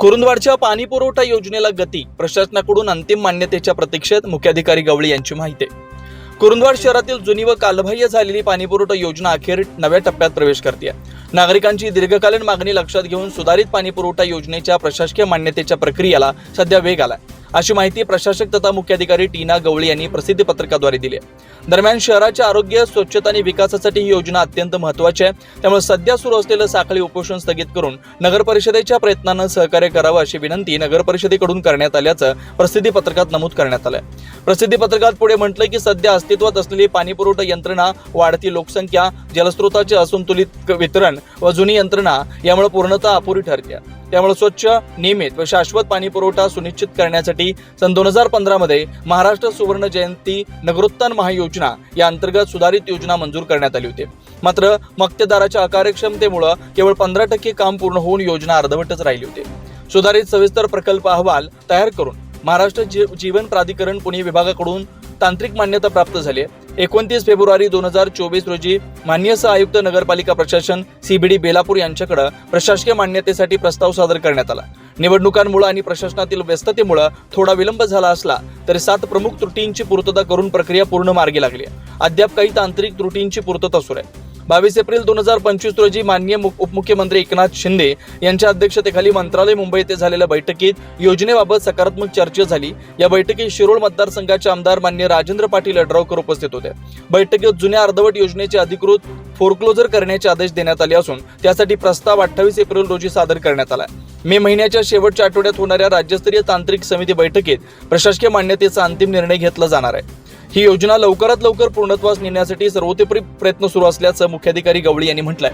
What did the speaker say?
कुरुंदवाडच्या पाणी पुरवठा योजनेला गती प्रशासनाकडून अंतिम मान्यतेच्या प्रतीक्षेत मुख्याधिकारी गवळी यांची माहिती. कुरुंदवाड शहरातील जुनी व कालबाह्य झालेली पाणीपुरवठा योजना अखेर नव्या टप्प्यात प्रवेश करते नागरिकांची दीर्घकालीन मागणी लक्षात घेऊन सुधारित पाणीपुरवठा योजनेच्या प्रशासकीय मान्यतेच्या प्रक्रियेला सध्या वेग आला अशी माहिती प्रशासक तथा मुख्याधिकारी टीना गवळी यांनी प्रसिद्धी पत्रकाद्वारे दिली आहे. दरम्यान शहराच्या आरोग्य स्वच्छता आणि विकासासाठी ही योजना अत्यंत महत्वाची आहे. त्यामुळे सध्या सुरू असलेलं साखळी उपोषण स्थगित करून नगर परिषदेच्या प्रयत्नांना सहकार्य करावं अशी विनंती नगर परिषदेकडून करण्यात आल्याचं प्रसिद्धी पत्रकात नमूद करण्यात आलं प्रसिद्धी पत्रकात पुढे म्हटलंय की सध्या अस्तित्वात असलेली पाणीपुरवठा यंत्रणा वाढती लोकसंख्या जलस्रोताचे असंतुलित वितरण व जुनी यंत्रणा यामुळे पूर्णतः अपुरी ठरते त्यामुळे स्वच्छ नियमित व शाश्वत पाणी पुरवठा सुनिश्चित करण्यासाठी सन दोन हजार पंधरामध्ये महाराष्ट्र सुवर्ण जयंती नगरोत्थान महायोजना या अंतर्गत सुधारित योजना मंजूर करण्यात आली होती. मात्र मक्तेदाराच्या अकार्यक्षमतेमुळे केवळ पंधरा टक्के काम पूर्ण होऊन योजना अर्धवटच राहिली होती. सुधारित सविस्तर प्रकल्प अहवाल तयार करून महाराष्ट्र जीवन प्राधिकरण पुणे विभागाकडून तांत्रिक मान्यता प्राप्त झाली आहे. एकोणतीस फेब्रुवारी दोन हजार चोवीस रोजी मान्य सह आयुक्त नगरपालिका प्रशासन सीबीडी बेलापूर यांच्याकडे प्रशासकीय मान्यतेसाठी प्रस्ताव सादर करण्यात आला. निवडणुकांमुळे आणि प्रशासनातील व्यस्ततेमुळे थोडा विलंब झाला असला तरी सात प्रमुख त्रुटींची पूर्तता करून प्रक्रिया पूर्ण मार्गी लागली अद्याप काही तांत्रिक त्रुटींची पूर्तता सुरू आहे. बावीस एप्रिल दोन हजार पंचवीस रोजी माननीय उपमुख्यमंत्री एकनाथ शिंदे यांच्या अध्यक्षतेखाली मंत्रालय मुंबई येथे झालेल्या बैठकीत योजनेबाबत सकारात्मक चर्चा झाली. या बैठकीत शिरोळ मतदारसंघाचे आमदार मान्य राजेंद्र पाटील अड्रावकर उपस्थित होते. बैठकीत जुन्या अर्धवट योजनेचे अधिकृत फोरक्लोजर करण्याचे आदेश देण्यात आले असून त्यासाठी प्रस्ताव अठ्ठावीस एप्रिल रोजी सादर करण्यात आला मे महिन्याच्या शेवटच्या आठवड्यात होणाऱ्या राज्यस्तरीय तांत्रिक समिती बैठकीत प्रशासकीय मान्यतेचा अंतिम निर्णय घेतला जाणार आहे. ही योजना लवकरात लवकर पूर्णत्वास नेण्यासाठी सर्वोतोपरी प्रयत्न सुरू असल्याचं मुख्याधिकारी गवळी यांनी म्हटलंय.